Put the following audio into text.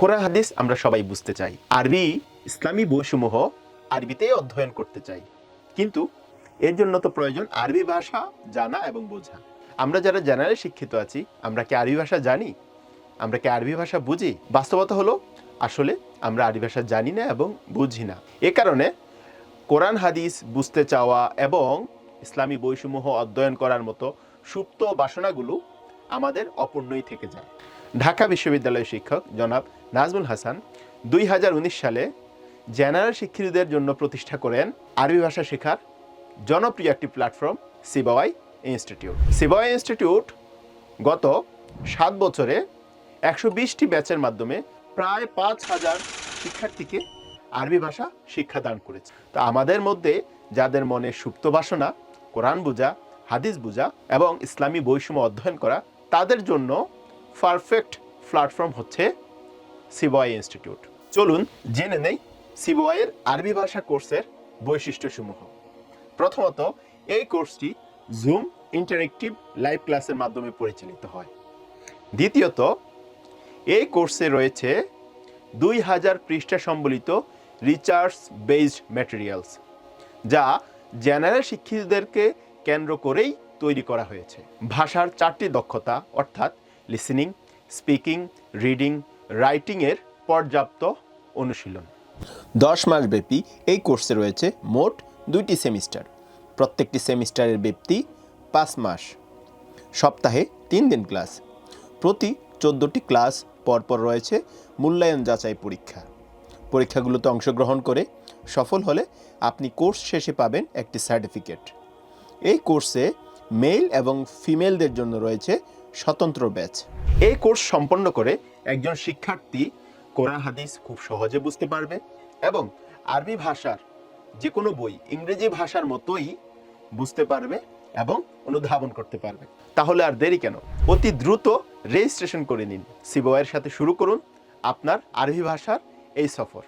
কোরআন হাদিস আমরা সবাই বুঝতে চাই। আরবি, ইসলামী বইসমূহ আরবিতেই অধ্যয়ন করতে চাই। কিন্তু এর জন্য তো প্রয়োজন আরবি ভাষা জানা এবং বোঝা। আমরা যারা জেনারেল শিক্ষিত আছি, আমরা কি আরবি ভাষা জানি? আমরা কি আরবি ভাষা বুঝি? বাস্তবতা হলো, আসলে আমরা আরবি ভাষা জানি না এবং বুঝি না। এ কারণে কোরআন হাদিস বুঝতে চাওয়া এবং ইসলামী বইসমূহ অধ্যয়ন করার মতো সুপ্ত বাসনাগুলো আমাদের অপূর্ণই থেকে যায়। ঢাকা বিশ্ববিদ্যালয়ের শিক্ষক জনাব নাজমুল হাসান দুই হাজার উনিশ সালে জেনারেল শিক্ষিতদের জন্য প্রতিষ্ঠা করেন আরবি ভাষা শেখার জনপ্রিয় একটি platform, Sibawayh institute. Sibawayh institute গত সাত বছরে একশো বিশটি ব্যাচের মাধ্যমে প্রায় পাঁচ হাজার শিক্ষার্থীকে আরবি ভাষা শিক্ষাদান করেছে। তো আমাদের মধ্যে যাদের মনে সুপ্ত বাসনা, কোরআন বোঝা, হাদিস বোঝা এবং ইসলামী বৈষম্য অধ্যয়ন করা, তাদের জন্য পারফেক্ট প্ল্যাটফর্ম হচ্ছে সিবয় ইনস্টিটিউট চলুন জেনে নেই সিবয়ের আরবি ভাষা কোর্সের বৈশিষ্ট্যসমূহ। প্রথমত, এই কোর্সটি জুম ইন্টারেক্টিভ লাইভ ক্লাসের মাধ্যমে পরিচালিত হয়। দ্বিতীয়ত, এই কোর্সে রয়েছে দুই হাজার পৃষ্ঠা সম্বলিত রিচার্জ বেসড ম্যাটেরিয়ালস যা জেনারেল শিক্ষিতদেরকে কেন্দ্র করেই তৈরি করা হয়েছে। ভাষার চারটি দক্ষতা, অর্থাৎ লিসেনিং স্পিকিং রিডিং রাইটিংয়ের পর্যাপ্ত অনুশীলন। দশ মাস ব্যাপী এই কোর্সে রয়েছে মোট দুইটি সেমিস্টার। প্রত্যেকটি সেমিস্টারের ব্যক্তি পাঁচ মাস। সপ্তাহে তিন দিন ক্লাস। প্রতি চোদ্দোটি ক্লাস পরপর রয়েছে মূল্যায়ন যাচাই পরীক্ষা। পরীক্ষাগুলোতে অংশগ্রহণ করে সফল হলে আপনি কোর্স শেষে পাবেন একটি সার্টিফিকেট। এই কোর্সে মেল এবং ফিমেলদের জন্য রয়েছে স্বতন্ত্র ব্যাচ। এই কোর্স সম্পন্ন করে একজন শিক্ষার্থী কোরআন, হাদিস খুব সহজে বুঝতে পারবে এবং আরবি ভাষার যে কোনো বই ইংরেজি ভাষার মতোই বুঝতে পারবে এবং অনুধাবন করতে পারবে। তাহলে আর দেরি কেন? অতি দ্রুত রেজিস্ট্রেশন করে নিন। সিবোয়ের সাথে শুরু করুন আপনার আরবি ভাষার এই সফর।